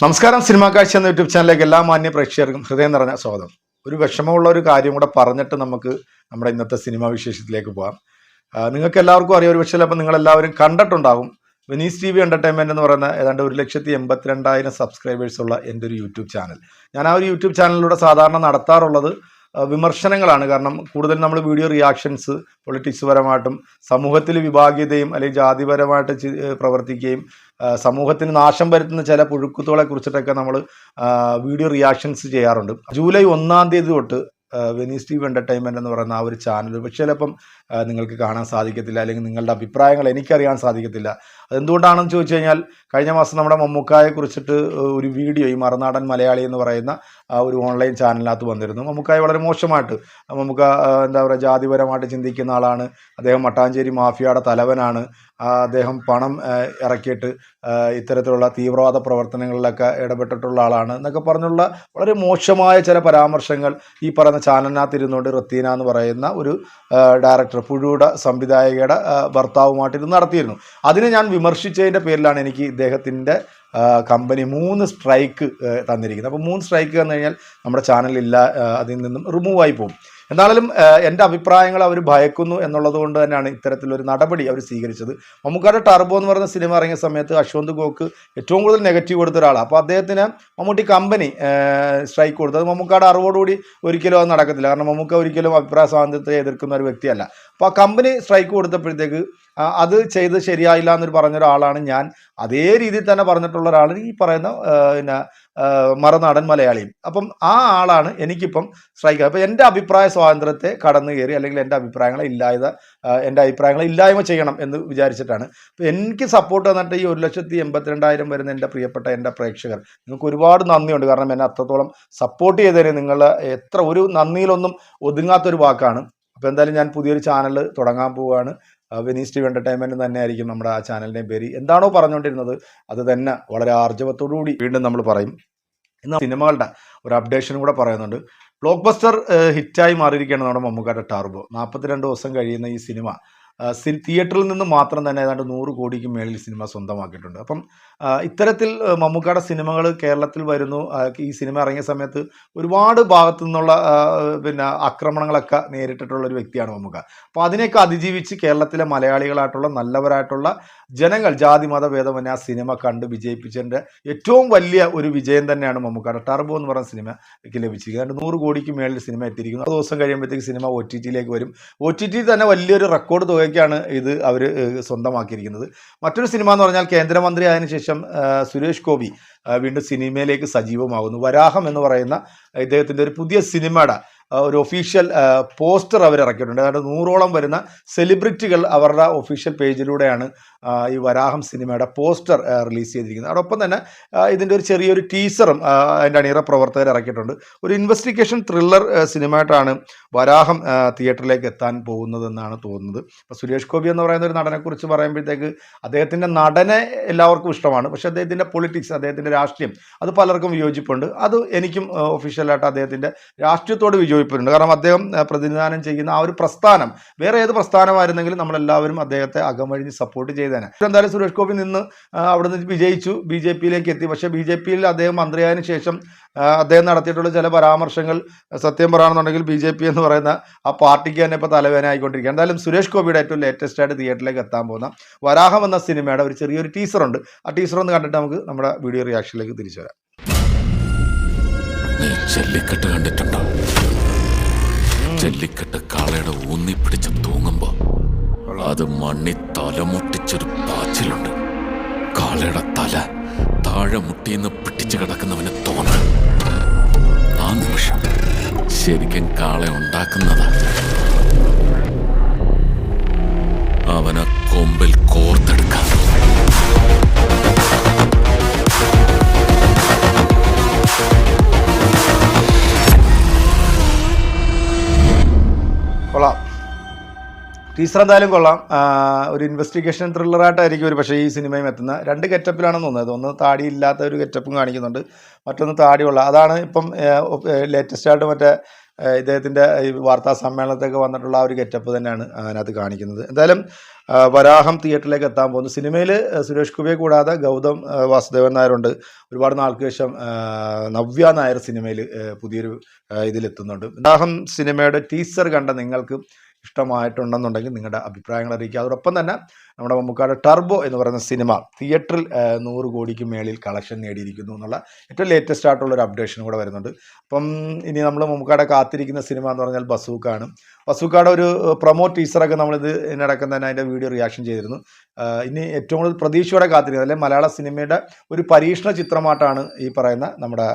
നമസ്കാരം സിനിമാ കാഴ്ച എന്ന യൂട്യൂബ് ചാനലിലേക്ക് എല്ലാ മാന്യ പ്രേക്ഷകർക്കും ഹൃദയം നിറഞ്ഞ സ്വാഗതം. ഒരു വിഷമമുള്ള ഒരു കാര്യം കൂടെ പറഞ്ഞിട്ട് നമുക്ക് നമ്മുടെ ഇന്നത്തെ സിനിമാ വിശേഷത്തിലേക്ക് പോകാം നിങ്ങൾക്ക് എല്ലാവർക്കും അറിയാം ഒരു പക്ഷേ അപ്പം നിങ്ങൾ എല്ലാവരും കണ്ടിട്ടുണ്ടാകും വെനീസ് ടി വി എന്റർടൈൻമെന്റ് എന്ന് പറയുന്ന ഏതാണ്ട് ഒരു ലക്ഷത്തി എൺപത്തിരണ്ടായിരം സബ്സ്ക്രൈബേഴ്സ് ഉള്ള എന്റെ ഒരു യൂട്യൂബ് ചാനൽ. ഞാൻ ആ ഒരു യൂട്യൂബ് ചാനലിലൂടെ സാധാരണ നടത്താറുള്ളത് വിമർശനങ്ങളാണ്. കാരണം കൂടുതൽ നമ്മൾ വീഡിയോ റിയാക്ഷൻസ് പൊളിറ്റിക്സ് പരമായിട്ടും സമൂഹത്തിൽ വിഭാഗീയതയും അല്ലെങ്കിൽ ജാതിപരമായിട്ട് പ്രവർത്തിക്കുകയും സമൂഹത്തിന് നാശം വരുത്തുന്ന ചില പുഴുക്കുത്തുകളെ കുറിച്ചിട്ടൊക്കെ നമ്മൾ വീഡിയോ റിയാക്ഷൻസ് ചെയ്യാറുണ്ട്. ജൂലൈ ഒന്നാം തീയതി തൊട്ട് വെനീസ് ടി വി എന്റർടൈൻമെന്റ് എന്ന് പറയുന്ന ആ ഒരു ചാനൽ പക്ഷേ ചിലപ്പം നിങ്ങൾക്ക് കാണാൻ സാധിക്കത്തില്ല അല്ലെങ്കിൽ നിങ്ങളുടെ അഭിപ്രായങ്ങൾ എനിക്കറിയാൻ സാധിക്കത്തില്ല. അതെന്തുകൊണ്ടാണെന്ന് ചോദിച്ചു കഴിഞ്ഞാൽ കഴിഞ്ഞ മാസം നമ്മുടെ മമ്മൂക്കായെ കുറിച്ചിട്ട് ഒരു വീഡിയോ ഈ മറുനാടൻ മലയാളി എന്ന് പറയുന്ന ആ ഒരു ഓൺലൈൻ ചാനലിനകത്ത് വന്നിരുന്നു. മമ്മൂക്കായ വളരെ മോശമായിട്ട് മമ്മൂക്ക എന്താ പറയുക ജാതിപരമായിട്ട് ചിന്തിക്കുന്ന ആളാണ്. അദ്ദേഹം മട്ടാഞ്ചേരി മാഫിയയുടെ തലവനാണ്. അദ്ദേഹം പണം ഇറക്കിയിട്ട് ഇത്തരത്തിലുള്ള തീവ്രവാദ പ്രവർത്തനങ്ങളിലൊക്കെ ഇടപെട്ടിട്ടുള്ള ആളാണ് എന്നൊക്കെ പറഞ്ഞുള്ള വളരെ മോശമായ ചില പരാമർശങ്ങൾ ഈ പറയുന്ന ചാനലിനകത്ത് ഇരുന്നുകൊണ്ട് റത്തീന എന്ന് പറയുന്ന ഒരു ഡയറക്ടർ പുഴുയുടെ സംവിധായകയുടെ ഭർത്താവുമായിട്ടിരുന്ന് നടത്തിയിരുന്നു. അതിനെ ഞാൻ വിമർശിച്ചതിന്റെ പേരിലാണ് എനിക്ക് ഇദ്ദേഹത്തിന്റെ കമ്പനി മൂന്ന് സ്ട്രൈക്ക് തന്നിരിക്കുന്നത്. അപ്പോൾ മൂന്ന് സ്ട്രൈക്ക് തന്നു കഴിഞ്ഞാൽ നമ്മുടെ ചാനലില്ല അതിൽ നിന്നും റിമൂവ് ആയി പോകും. എന്നാലും എന്റെ അഭിപ്രായങ്ങൾ അവർ ഭയക്കുന്നു എന്നുള്ളത് കൊണ്ട് തന്നെയാണ് ഇത്തരത്തിലൊരു നടപടി അവർ സ്വീകരിച്ചത്. മമ്മൂക്കാരുടെ ടർബോ എന്ന് പറയുന്ന സിനിമ ഇറങ്ങിയ സമയത്ത് അശ്വന്ത് ഗോക്ക് ഏറ്റവും കൂടുതൽ നെഗറ്റീവ് കൊടുത്ത ഒരാളാണ് അപ്പോൾ അദ്ദേഹത്തിന് മമ്മൂട്ടി കമ്പനി സ്ട്രൈക്ക് കൊടുത്തത് മമ്മൂക്കാട് അറിവോടുകൂടി ഒരിക്കലും അത് നടക്കത്തില്ല. കാരണം മമ്മൂക്ക ഒരിക്കലും അഭിപ്രായ സ്വാതന്ത്ര്യത്തെ എതിർക്കുന്ന ഒരു വ്യക്തിയല്ല. അപ്പോൾ ആ കമ്പനി സ്ട്രൈക്ക് കൊടുത്തപ്പോഴത്തേക്ക് അത് ചെയ്ത് ശരിയായില്ല എന്നൊരു പറഞ്ഞ ഒരാളാണ് ഞാൻ. അതേ രീതിയിൽ തന്നെ പറഞ്ഞിട്ടുള്ള ഒരാളാണ് ഈ പറയുന്ന പിന്നെ മറുനാടൻ മലയാളിയും. അപ്പം ആ ആളാണ് എനിക്കിപ്പം സ്ട്രൈക്ക് അപ്പം എന്റെ അഭിപ്രായ സ്വാതന്ത്ര്യത്തെ കടന്നു കയറി അല്ലെങ്കിൽ എന്റെ അഭിപ്രായങ്ങളെ ഇല്ലാതെ എന്റെ അഭിപ്രായങ്ങളെ ഇല്ലായ്മ ചെയ്യണം എന്ന് വിചാരിച്ചിട്ടാണ്. അപ്പം എനിക്ക് സപ്പോർട്ട് തന്നിട്ട് ഈ ഒരു ലക്ഷത്തി എൺപത്തിരണ്ടായിരം വരുന്ന എന്റെ പ്രിയപ്പെട്ട എന്റെ പ്രേക്ഷകർ നിങ്ങൾക്ക് ഒരുപാട് നന്ദിയുണ്ട്. കാരണം എന്നെ അത്രത്തോളം സപ്പോർട്ട് ചെയ്തതിന് നിങ്ങൾ എത്ര ഒരു നന്ദിയിലൊന്നും ഒതുങ്ങാത്തൊരു വാക്കാണ്. അപ്പോൾ എന്തായാലും ഞാൻ പുതിയൊരു ചാനൽ തുടങ്ങാൻ പോവുകയാണ്. വെനീസ് ടി തന്നെ ആയിരിക്കും നമ്മുടെ ആ ചാനലിന്റെയും പേര്. എന്താണോ പറഞ്ഞുകൊണ്ടിരുന്നത് അത് തന്നെ വളരെ ആർജവത്തോടുകൂടി വീണ്ടും നമ്മൾ പറയും. ഇന്ന് സിനിമകളുടെ ഒരു അപ്ഡേഷനും കൂടെ പറയുന്നുണ്ട്. ബ്ലോക്ക് ബസ്റ്റർ ഹിറ്റായി മാറിയിരിക്കുകയാണ് നമ്മുടെ മമ്മൂക്കാട്ട ടാർബോ. നാൽപ്പത്തിരണ്ട് ദിവസം കഴിയുന്ന ഈ സിനിമ തിയേറ്ററിൽ നിന്ന് മാത്രം തന്നെ ഏതാണ്ട് നൂറ് കോടിക്ക് മേളിൽ സിനിമ സ്വന്തമാക്കിയിട്ടുണ്ട്. അപ്പം ഇത്തരത്തിൽ മമ്മൂക്കയുടെ സിനിമകൾ കേരളത്തിൽ വരുന്നു. ഈ സിനിമ ഇറങ്ങിയ സമയത്ത് ഒരുപാട് ഭാഗത്തു നിന്നുള്ള പിന്നെ ആക്രമണങ്ങളൊക്കെ നേരിട്ടിട്ടുള്ള ഒരു വ്യക്തിയാണ് മമ്മൂക്ക. അപ്പോൾ അതിനെയൊക്കെ അതിജീവിച്ച് കേരളത്തിലെ മലയാളികളായിട്ടുള്ള നല്ലവരായിട്ടുള്ള ജനങ്ങൾ ജാതി മത ഭേദമന്യേ ആ സിനിമ കണ്ട് വിജയിപ്പിച്ചതിന്റെ ഏറ്റവും വലിയ ഒരു വിജയം തന്നെയാണ് മമ്മൂക്കായുടെ ടർബോ എന്ന് പറഞ്ഞ സിനിമയ്ക്ക് ലഭിച്ചിരിക്കുന്നത്. നൂറ് കോടിക്ക് മേളിൽ സിനിമ എത്തിയിരിക്കുന്നു. ആ ദിവസം കഴിയുമ്പോഴത്തേക്ക് സിനിമ ഒ ടി ടിയിലേക്ക് വരും. ഒ ടി ടി തന്നെ വലിയൊരു റെക്കോർഡ് തുകയ്ക്കാണ് ഇത് അവർ സ്വന്തമാക്കിയിരിക്കുന്നത്. മറ്റൊരു സിനിമ എന്ന് പറഞ്ഞാൽ കേന്ദ്രമന്ത്രി ആയതിനു ശേഷം സുരേഷ് ഗോപി വീണ്ടും സിനിമയിലേക്ക് സജീവമാകുന്നു. വരാഹം എന്ന് പറയുന്ന ഇദ്ദേഹത്തിന്റെ ഒരു പുതിയ സിനിമയുടെ ഒരു ഒഫീഷ്യൽ പോസ്റ്റർ അവർ ഇറക്കിയിട്ടുണ്ട്. അതായത് നൂറോളം വരുന്ന സെലിബ്രിറ്റികൾ അവരുടെ ഒഫീഷ്യൽ പേജിലൂടെയാണ് ഈ വരാഹം സിനിമയുടെ പോസ്റ്റർ റിലീസ് ചെയ്തിരിക്കുന്നത്. അതോടൊപ്പം തന്നെ ഇതിന്റെ ഒരു ചെറിയൊരു ടീസറും അതിന്റെ അണിയറ പ്രവർത്തകർ ഇറക്കിയിട്ടുണ്ട്. ഒരു ഇൻവെസ്റ്റിഗേഷൻ ത്രില്ലർ സിനിമയായിട്ടാണ് വരാഹം തിയേറ്ററിലേക്ക് എത്താൻ പോകുന്നതെന്നാണ് തോന്നുന്നത്. ഇപ്പോൾ സുരേഷ് ഗോപി എന്ന് പറയുന്ന ഒരു നടനെക്കുറിച്ച് പറയുമ്പോഴത്തേക്ക് അദ്ദേഹത്തിന്റെ നടനെ എല്ലാവർക്കും ഇഷ്ടമാണ്. പക്ഷേ അദ്ദേഹത്തിന്റെ പൊളിറ്റിക്സ് അദ്ദേഹത്തിന്റെ രാഷ്ട്രീയം അത് പലർക്കും വിയോജിപ്പുണ്ട്. അത് എനിക്കും ഒഫീഷ്യലായിട്ട് അദ്ദേഹത്തിന്റെ രാഷ്ട്രീയത്തോട് വിയോജിപ്പുണ്ട് കാരണം അദ്ദേഹം പ്രതിനിധാനം ചെയ്യുന്ന ആ ഒരു പ്രസ്ഥാനം വേറെ ഏത് പ്രസ്ഥാനമായിരുന്നെങ്കിലും നമ്മളെല്ലാവരും അദ്ദേഹത്തെ അകമഴിഞ്ഞ് സപ്പോർട്ട് ചെയ്തേനെ. എന്തായാലും സുരേഷ് ഗോപി നിന്ന് അവിടെ നിന്ന് വിജയിച്ചു ബി ജെ പിയിലേക്ക് എത്തി. പക്ഷേ ബി ജെ പിയിൽ അദ്ദേഹം മന്ത്രിയായതിനു ശേഷം അദ്ദേഹം നടത്തിയിട്ടുള്ള ചില പരാമർശങ്ങൾ സത്യം പറയുകയാണെന്നുണ്ടെങ്കിൽ ബി ജെ പി എന്ന് പറയുന്ന ആ പാർട്ടിക്ക് തന്നെ ഇപ്പോൾ തലവേദനയായിക്കൊണ്ടിരിക്കുക എന്തായാലും സുരേഷ് ഗോപിയുടെ ഏറ്റവും ലേറ്റസ്റ്റ് ആയിട്ട് തിയേറ്ററിലേക്ക് എത്താൻ പോകുന്ന വരാഹം എന്ന സിനിമയുടെ ഒരു ചെറിയൊരു ടീസറുണ്ട് ആ ടീസർ ഒന്ന് കണ്ടിട്ട് നമുക്ക് നമ്മുടെ വീഡിയോ റിയാക്ഷനിലേക്ക് തിരിച്ചു വരാം. ചെല്ലിക്കെട്ട് കണ്ടിട്ടുണ്ടോ? ജല്ലിക്കെട്ട് കാളയുടെ ഊന്നി പിടിച്ച് തൂങ്ങുമ്പോ അത് മണ്ണി തലമുട്ടിച്ചൊരു പാച്ചിലുണ്ട്. കാളയുടെ തല താഴെ മുട്ടിന്ന് പിടിച്ചു കിടക്കുന്നവന് തോന്നണം. ആ നിമിഷം ശരിക്കും കാളെ ഉണ്ടാക്കുന്നതാ. അവനെ കൊമ്പിൽ കോർത്തെടുക്കാം. കൊള്ളാം. ടീച്ചർ എന്തായാലും കൊള്ളാം. ഒരു ഇൻവെസ്റ്റിഗേഷൻ ത്രില്ലറായിട്ടായിരിക്കും ഒരു പക്ഷേ ഈ സിനിമയും എത്തുന്ന രണ്ട് ഗെറ്റപ്പിലാണെന്ന് തോന്നുന്നത്. ഒന്ന് താടി ഇല്ലാത്ത ഒരു ഗെറ്റപ്പും കാണിക്കുന്നുണ്ട്. മറ്റൊന്ന് താടിയുള്ള. അതാണ് ഇപ്പം ലേറ്റസ്റ്റ് ആയിട്ട് മറ്റേ ഇദ്ദേഹത്തിന്റെ ഈ വാർത്താ സമ്മേളനത്തൊക്കെ വന്നിട്ടുള്ള ആ ഒരു ഗെറ്റപ്പ് തന്നെയാണ് അതിനകത്ത് കാണിക്കുന്നത്. എന്തായാലും വരാഹം തിയേറ്ററിലേക്ക് എത്താൻ പോകുന്നു. സിനിമയിൽ സുരേഷ് കുബിയെ കൂടാതെ ഗൗതം വാസുദേവൻ നായരുണ്ട്. ഒരുപാട് നാൾക്ക് ശേഷം നവ്യ നായർ സിനിമയിൽ പുതിയൊരു ഇതിലെത്തുന്നുണ്ട്. വരാഹം സിനിമയുടെ ടീസർ കണ്ട നിങ്ങൾക്ക് ഇഷ്ടമായിട്ടുണ്ടെന്നുണ്ടെങ്കിൽ നിങ്ങളുടെ അഭിപ്രായങ്ങൾ അറിയിക്കുക. അതോടൊപ്പം തന്നെ നമ്മുടെ മമ്മൂക്കാട് ടർബോ എന്ന് പറയുന്ന സിനിമ തിയേറ്ററിൽ നൂറ് കോടിക്ക് മേളിൽ കളക്ഷൻ നേടിയിരിക്കുന്നു എന്നുള്ള ഏറ്റവും ലേറ്റസ്റ്റ് ആയിട്ടുള്ള ഒരു അപ്ഡേഷൻ കൂടെ വരുന്നുണ്ട്. അപ്പം ഇനി നമ്മൾ മമ്മൂക്കാടെ കാത്തിരിക്കുന്ന സിനിമ എന്ന് പറഞ്ഞാൽ ബസൂക്കാണ്. ബസൂക്കാടെ ഒരു പ്രൊമോ ടീസറൊക്കെ നമ്മളിത് ഇതിനടക്കം തന്നെ അതിന്റെ വീഡിയോ റിയാക്ഷൻ ചെയ്തിരുന്നു. ഇനി ഏറ്റവും കൂടുതൽ പ്രതീക്ഷയോടെ കാത്തിരിക്കുന്നത് അല്ലെങ്കിൽ മലയാള സിനിമയുടെ ഒരു പരീക്ഷണ ചിത്രമായിട്ടാണ് ഈ പറയുന്ന നമ്മുടെ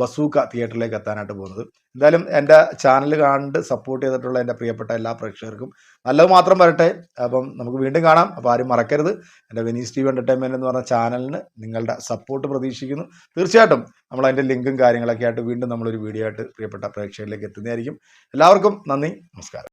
ബസൂക്ക തിയേറ്ററിലേക്ക് എത്താനായിട്ട് പോകുന്നത്. എന്തായാലും എന്റെ ചാനൽ കണ്ട് സപ്പോർട്ട് ചെയ്തിട്ടുള്ള എന്റെ പ്രിയപ്പെട്ട എല്ലാ പ്രേക്ഷകർക്കും നല്ലത് മാത്രം വരട്ടെ. അപ്പം നമുക്ക് വീണ്ടും കാണാം. അപ്പോൾ ആരും മറക്കരുത്. എന്റെ വെനീസ് ടി വി എന്റർടൈൻമെന്റ് എന്ന് പറഞ്ഞ ചാനലിന് നിങ്ങളുടെ സപ്പോർട്ട് പ്രതീക്ഷിക്കുന്നു. തീർച്ചയായിട്ടും നമ്മൾ അതിന്റെ ലിങ്കും കാര്യങ്ങളൊക്കെ ആയിട്ട് വീണ്ടും നമ്മളൊരു വീഡിയോ ആയിട്ട് പ്രിയപ്പെട്ട പ്രേക്ഷകരിലേക്ക് എത്തുന്നതായിരിക്കും. എല്ലാവർക്കും നന്ദി. നമസ്കാരം.